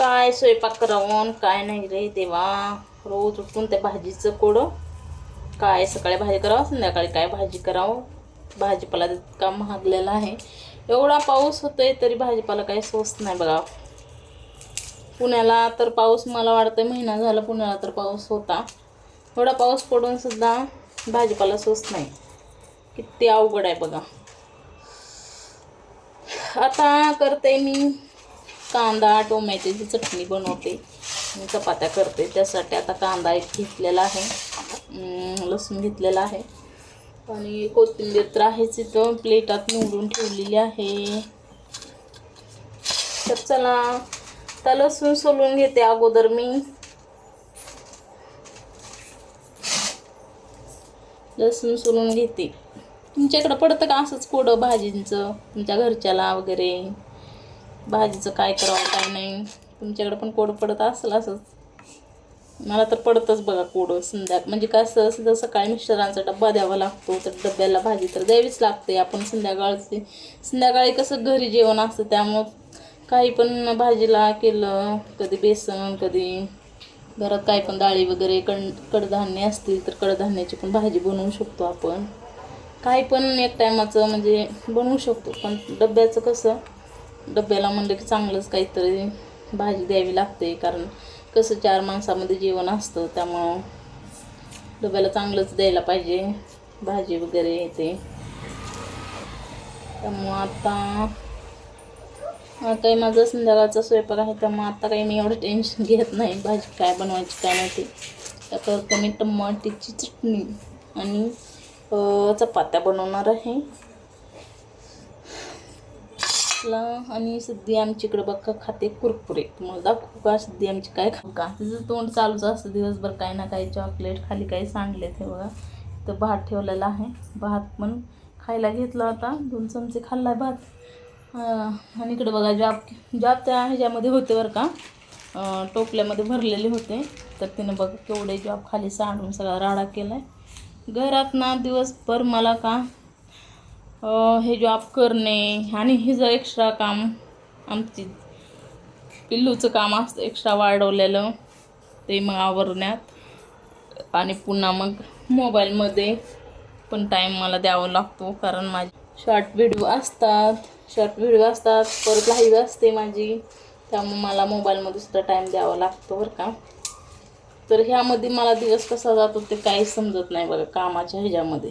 काय स्वयंपाक करावं काय नाही रे देवा. रोज उठून त्या भाजीचं कोडं. काय सकाळी भाजी करावं संध्याकाळी काय भाजी करावं. भाजीपाला इतका महागलेला आहे. एवढा पाऊस होतोय तरी भाजीपाला काही स्वस्त नाही बघा. पुण्याला तर पाऊस मला वाटतं महिना झाला पुण्याला तर पाऊस होता. एवढा पाऊस पडून सुद्धा भाजीपाला स्वस्त नाही. किती अवघड आहे बघा. आता करते मी कांदा टोमॅटोची चटणी बनवते. मी चपात्या करते. त्यासाठी आता कांदा एक घेतलेला आहे. लसूण घेतलेला आहे. आणि कोथिंबीर तर आहेच इथं. प्लेटात निवडून ठेवलेली आहे. तर चला आता लसूण सोलून घेते अगोदर मी. लसूण सोलून घेते. तुमच्याकडं पडतं का असंच कोडं भाजींचं? तुमच्या घरच्याला वगैरे? भाजीचं काय करावं काय नाही. तुमच्याकडं पण कोड पडत असेल असंच. मला तर पडतंच बघा कोडं संध्या म्हणजे कसं असं सकाळी मिस्टरांचा डब्बा द्यावा लागतो तर डब्याला भाजी तर द्यावीच लागते. आपण संध्याकाळची संध्याकाळी कसं घरी जेवण असतं त्यामुळं काही पण भाजीला केलं कधी बेसन कधी घरात काही पण डाळी वगैरे कण कडधान्य असतील तर कडधान्याची पण भाजी बनवू शकतो आपण. काही पण एक टायमाचं म्हणजे बनवू शकतो पण डब्याचं कसं डब्याला म्हणलं की चांगलंच काहीतरी भाजी द्यावी लागते कारण कसं चार माणसामध्ये जेवण असतं त्यामुळं डब्याला चांगलंच द्यायला पाहिजे भाजी वगैरे ते त्यामुळं आता काही माझा संध्याकाळचा स्वयंपाक आहे त्यामुळं आता काही मी एवढं टेन्शन घेत नाही भाजी काय बनवायची काय नाही ते. त्या करतो मी टमाटीची चटणी आणि चपात्या बनवणार आहे. ला आणि सिद्धी आमची इकडं बघा खाते कुरकुरे. तुम्हाला दाखवू का सिद्धी आमची काय खाऊ का? तिचं तोंड चालूच असतं दिवसभर काही ना काही चॉकलेट खाली काही सांडले ते बघा. तर भात ठेवलेला आहे. भात पण खायला घेतला होता. दोन चमचे खाल्ला भात. आणि इकडे बघा जॉब जॉब त्या ह्याच्यामध्ये होते बरं का टोपल्यामध्ये भरलेले होते. तर तिनं बघ केवढे जॉब खाली सांडून सगळा राडा केला आहे घरात ना दिवसभर मला का हे जॉब करणे आणि हे जर एक्स्ट्रा काम आमची पिल्लूचं काम असतं एक्स्ट्रा वाढवलेलं ते मग आवरण्यात. आणि पुन्हा मग मोबाईलमध्ये पण टाईम मला द्यावा लागतो कारण माझे शॉर्ट व्हिडिओ असतात. शॉर्ट व्हिडिओ असतात परत लाईव्ह असते माझी. त्यामुळे मला मोबाईलमध्ये सुद्धा टाईम द्यावा लागतो बरं का? तर ह्यामध्ये मला दिवस कसा जातो ते काही समजत नाही बघा कामाच्या ह्याच्यामध्ये.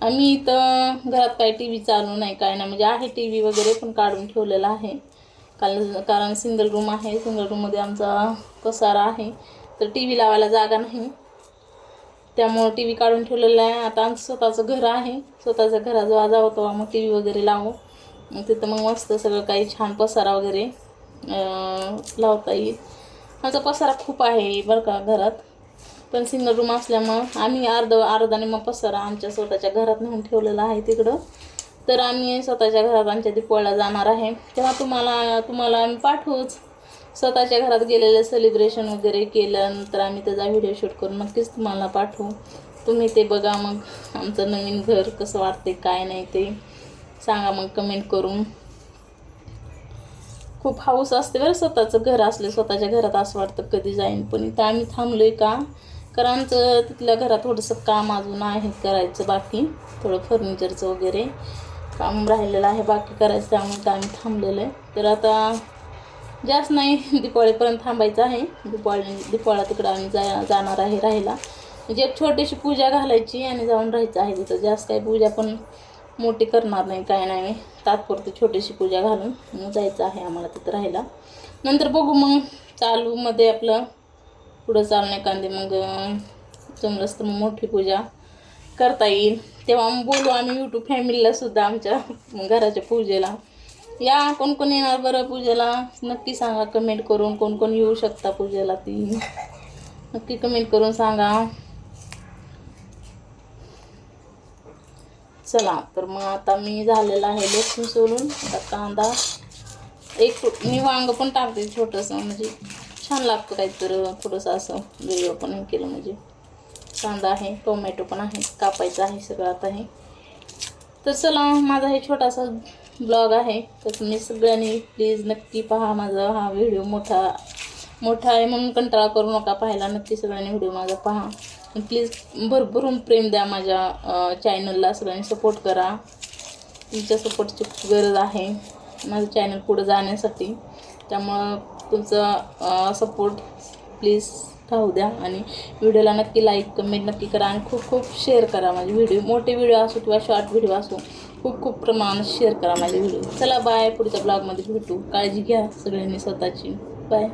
आम्ही इथं घरात काही टी व्ही चालू नाही काय नाही. म्हणजे आहे टी व्ही वगैरे पण काढून ठेवलेला आहे. कारण कारण सिंगल रूम आहे सिंगल रूममध्ये आमचा पसारा आहे. तर टी व्ही लावायला जागा नाही. त्यामुळं टी व्ही काढून ठेवलेला आहे. आता आमचं स्वतःचं घर आहे. स्वतःच्या घराजवळ जावं तेव्हा मग टी व्ही वगैरे लावू. मग तिथं मग मस्त सगळं काही छान पसारा वगैरे लावता येईल. आमचा पसारा खूप आहे बरं का घरात. पण सिंगल रूम असल्यामुळं आम्ही अर्ध अर्धा मग पसारा आमच्या स्वतःच्या घरात नेऊन ठेवलेला आहे तिकडं. तर आम्ही स्वतःच्या घरात आमच्या दीपावळीला जाणार आहे. तेव्हा तुम्हाला तुम्हाला आम्ही पाठवूच. स्वतःच्या घरात गेलेलं सेलिब्रेशन वगैरे केल्यानंतर आम्ही त्याचा व्हिडिओ शूट करून नक्कीच तुम्हाला पाठवू. तुम्ही ते बघा मग आमचं नवीन घर कसं वाटते काय नाही ते सांगा मग कमेंट करून. खूप हाऊस असते बरं स्वतःचं घर असले स्वतःच्या घरात असं वाटतं कधी जाईन पण इथं आम्ही थांबलो आहे का? कारण आमचं तिथल्या घरात थोडंसं काम अजून आहे करायचं बाकी. थोडं फर्निचरचं वगैरे काम राहिलेलं आहे बाकी करायचं त्यामुळे तर आम्ही थांबलेलं आहे. तर आता जास्त नाही दिपावळीपर्यंत थांबायचं आहे. दिपाळी दिपाळा तिकडं आम्ही जा जाणार आहे राहायला. म्हणजे एक छोटीशी पूजा घालायची आणि जाऊन राहायचं आहे तिथं. जास्त काही पूजा पण मोठी करणार नाही काय नाही. तात्पुरती छोटीशी पूजा घालून जायचं आहे आम्हाला तिथं राहायला. नंतर बघू मग चालूमध्ये आपलं पुढं चालणं एखादी मग जमलंच तर मग मोठी पूजा करता येईल. तेव्हा मग बोलू आम्ही यूट्यूब फॅमिलीला सुद्धा आमच्या घराच्या पूजेला. या कोण कोण येणार बरं पूजेला? नक्की सांगा कमेंट करून कोण कोण येऊ शकता पूजेला ती. नक्की कमेंट करून सांगा. चला तर मग आता मी झालेला आहे लसूण सोलून आता कांदा एक मी वांग पण टाकते छोटंसं म्हणजे छान लागतं काहीतरी थोडंसं असं वेगळं पण हे केलं म्हणजे. कांदा आहे टोमॅटो पण आहे कापायचं आहे सगळं आता हे. तर चला माझा हे छोटासा ब्लॉग आहे. तर तुम्ही सगळ्यांनी प्लीज नक्की पहा माझा हा व्हिडिओ मोठा मोठा आहे म्हणून कंटाळा करू नका पाहायला. नक्की सगळ्यांनी व्हिडिओ माझा पहा. प्लीज भरभरून प्रेम द्या माझ्या चॅनलला सगळ्यांनी सपोर्ट करा. तुमच्या सपोर्टची गरज आहे. माझं चॅनल पुढं जाण्यासाठी. त्यामुळं तुमचा सपोर्ट प्लीज राहू द्या. आणि व्हिडिओला नक्की लाईक कमेंट नक्की करा आणि खूप खूप शेअर करा माझे व्हिडिओ मोठे व्हिडिओ असो किंवा शॉर्ट व्हिडिओ असो खूप खूप प्रमाणात शेअर करा माझे व्हिडिओ चला बाय पुढच्या ब्लॉगमध्ये भेटू. काळजी घ्या सगळ्यांनी स्वतःची. बाय